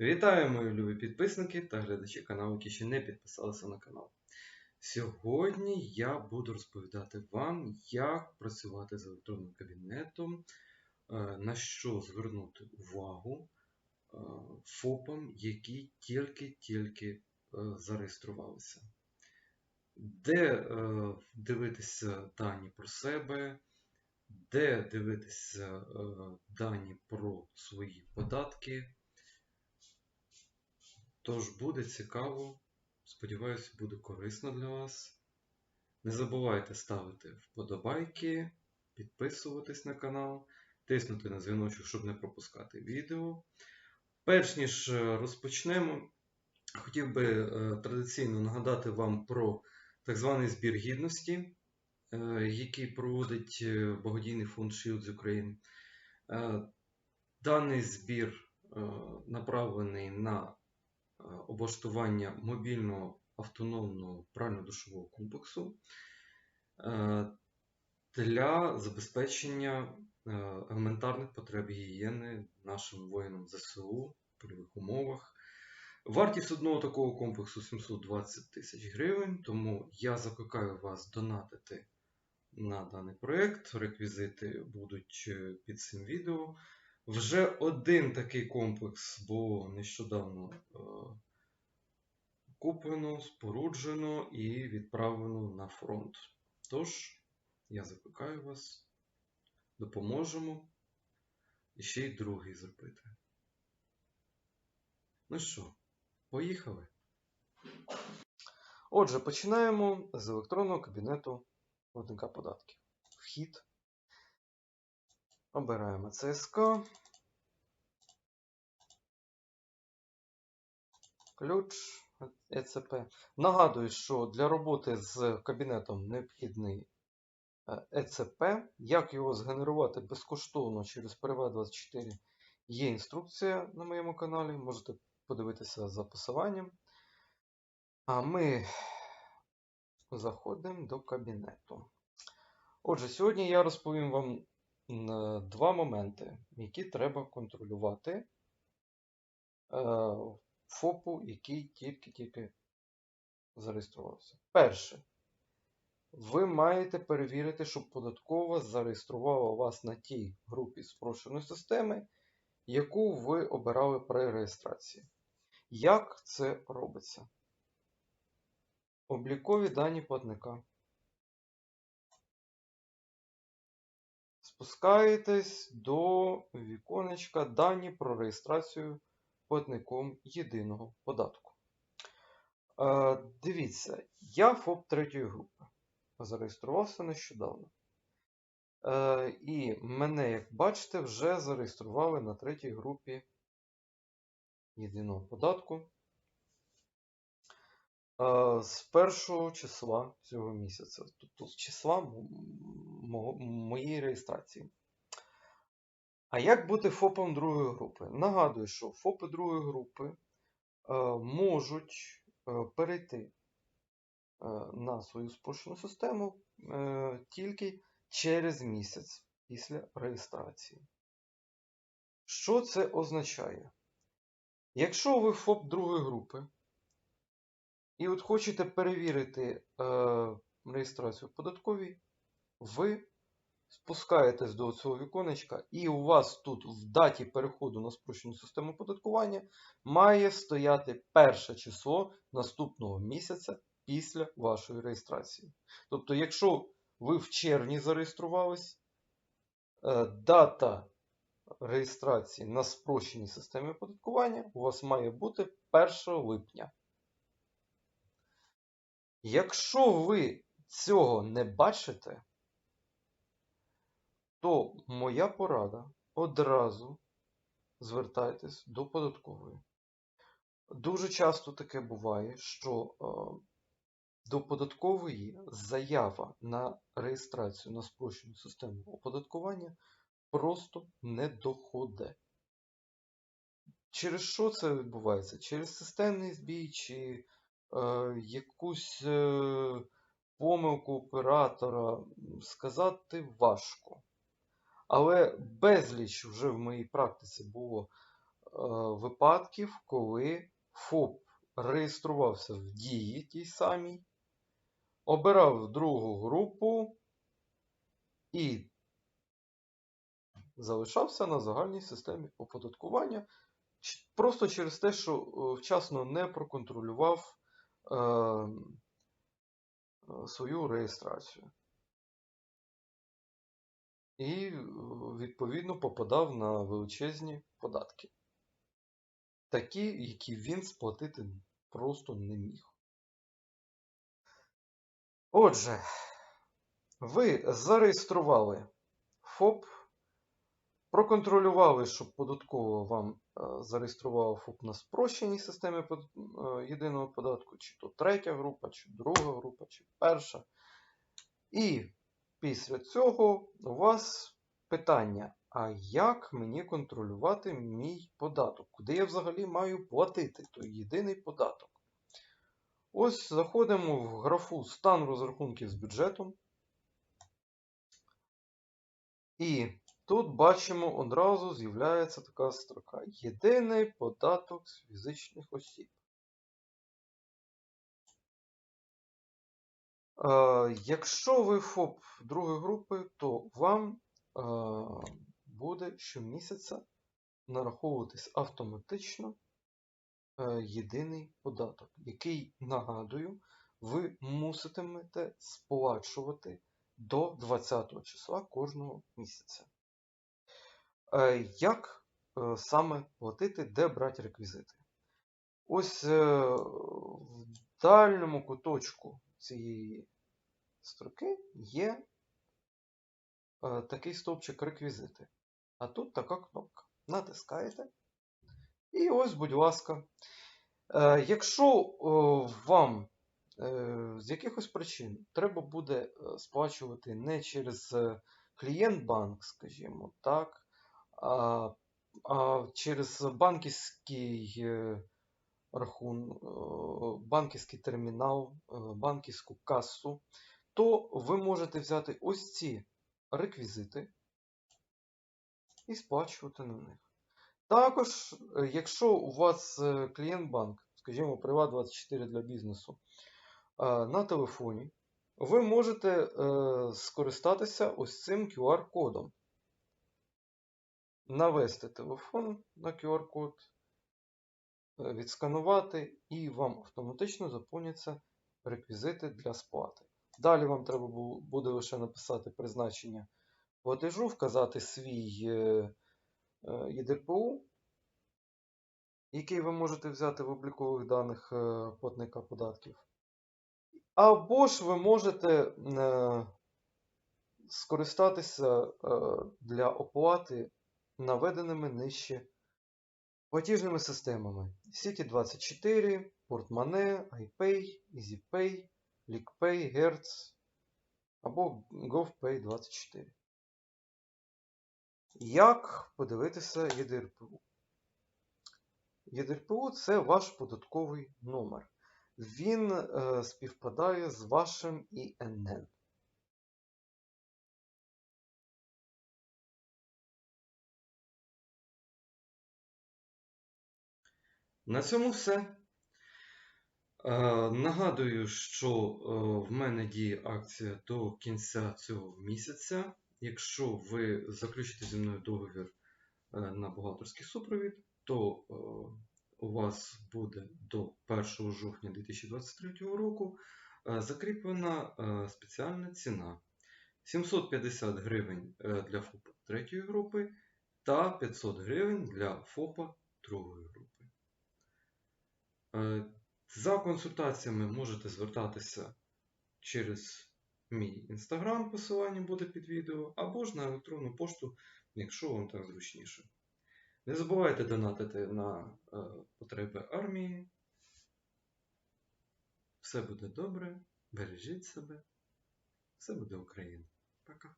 Вітаю, мої любі підписники та глядачі каналу, які ще не підписалися на канал. Сьогодні я буду розповідати вам, як працювати з електронним кабінетом, е, на що звернути увагу е, ФОПам, які тільки-тільки е, зареєструвалися. Де дивитися дані про себе, де дивитися дані про свої податки. Тож буде цікаво, сподіваюся, буде корисно для вас. Не забувайте ставити вподобайки, підписуватись на канал, тиснути на дзвіночок, щоб не пропускати відео. Перш ніж е, розпочнемо, хотів би е, традиційно нагадати вам про так званий збір гідності, е, який проводить благодійний фонд Shield з України. Даний збір направлений на облаштування мобільного автономного прально-душового комплексу е, для забезпечення е, елементарних потреб гігієни нашим воїнам ЗСУ в польових умовах. Вартість одного такого комплексу 720 тисяч гривень, тому я закликаю вас донатити на даний проєкт. Реквізити будуть е, під цим відео. Вже один такий комплекс було нещодавно е, куплено, споруджено і відправлено на фронт. Тож, я закликаю вас, допоможемо і ще й другий зробити. Ну що, поїхали? Отже, починаємо з електронного кабінету платника податків. Вхід. Обираємо ЦСК. Ключ ЕЦП. Нагадую, що для роботи з кабінетом необхідний е, ЕЦП. Як його згенерувати безкоштовно через Приват 24 є інструкція на моєму каналі. Можете подивитися за посиланням. А ми заходимо до кабінету. Отже, сьогодні я розповім вам два моменти, які треба контролювати е, ФОПу, який тільки-тільки зареєструвався. Перше, ви маєте перевірити, щоб податкова зареєструвала вас на тій групі спрощеної системи, яку ви обирали при реєстрації. Як це робиться? Облікові дані платника. Спускаєтесь до віконечка Дані про реєстрацію платником єдиного податку. Е, дивіться, я ФОП третьої групи. Зареєструвався нещодавно. Е, і мене, як бачите, вже зареєстрували на третій групі єдиного податку. Е, з першого числа цього місяця, тобто з числа моєї реєстрації. А як бути ФОПом другої групи? Нагадую, що ФОПи другої групи е, можуть е, перейти е, на свою спрощену систему тільки через місяць після реєстрації. Що це означає? Якщо ви ФОП другої групи, і от хочете перевірити реєстрацію в податковій, ви спускаєтесь до цього віконечка, і у вас тут в даті переходу на спрощену систему податкування має стояти перше число наступного місяця після вашої реєстрації. Тобто, якщо ви в червні зареєструвались, е, дата реєстрації на спрощеній системі оподаткування у вас має бути 1 липня. Якщо ви цього не бачите, то моя порада одразу звертайтесь до податкової. Дуже часто таке буває, що е, до податкової заява на реєстрацію на спрощену систему оподаткування просто не доходить. Через що це відбувається? Через системний збій чи е, якусь е, помилку оператора сказати важко. Але безліч вже в моїй практиці було випадків, коли ФОП реєструвався в дії тій самій, обирав другу групу і залишався на загальній системі оподаткування просто через те, що е, вчасно не проконтролював е, е, свою реєстрацію. І, е, відповідно, попадав на величезні податки. Такі, які він сплатити просто не міг. Отже, ви зареєстрували ФОП, проконтролювали, щоб податково вам е, зареєструвала ФОП на спрощеній системі е, єдиного податку, чи то третя група, чи друга група, чи перша. І після цього у вас питання: а як мені контролювати мій податок? Куди я взагалі маю платити той єдиний податок? Ось заходимо в графу стан розрахунків з бюджетом. І тут бачимо одразу з'являється така строка. Єдиний податок з фізичних осіб. Якщо ви ФОП другої групи, то вам е, буде щомісяця нараховуватись автоматично е, єдиний податок, який, нагадую, ви муситимете сплачувати до 20 числа кожного місяця. Е, Як е, саме платити, де брати реквізити? Ось е, в дальньому куточку цієї строки є е, такий стовпчик реквізити. А тут така кнопка. Натискаєте. І ось, будь ласка. Е, Якщо е, вам з якихось причин треба буде сплачувати не через клієнт-банк, скажімо так, а, через банківський рахун, е, банківський термінал, е, банківську касу, то ви можете взяти ось ці реквізити і сплачувати на них. Також, е, якщо у вас клієнт-банк, скажімо, Приват24 для бізнесу, на телефоні, ви можете скористатися ось цим QR-кодом. Навести телефон на QR-код, відсканувати, і вам автоматично заповняться реквізити для сплати. Далі вам треба буде лише написати призначення платежу, вказати свій е, е, який ви можете взяти в облікових даних е, платника податків. Або ж ви можете е, скористатися е, для оплати наведеними нижче платіжними системами City24, Portmonee, iPay, EasyPay, LickPay, Hertz або GovPay24. Як подивитися ЄДРПУ? ЄДРПУ це ваш податковий номер. Він е, співпадає з вашим ІНН. На цьому все. Е, Нагадую, що е, в мене діє акція до кінця цього місяця. Якщо ви заключите зі мною договір е, на бухгалтерський супровід, то у вас буде до 1 жовтня 2023 року закріплена спеціальна ціна 750 гривень для ФОПа третьої групи та 500 гривень для ФОПа другої групи. Е, За консультаціями можете звертатися через мій інстаграм, посилання буде під відео, або ж на електронну пошту, якщо вам так зручніше. Не забувайте донатити на е, потреби армії. Все буде добре, бережіть себе, все буде Україна. Пока.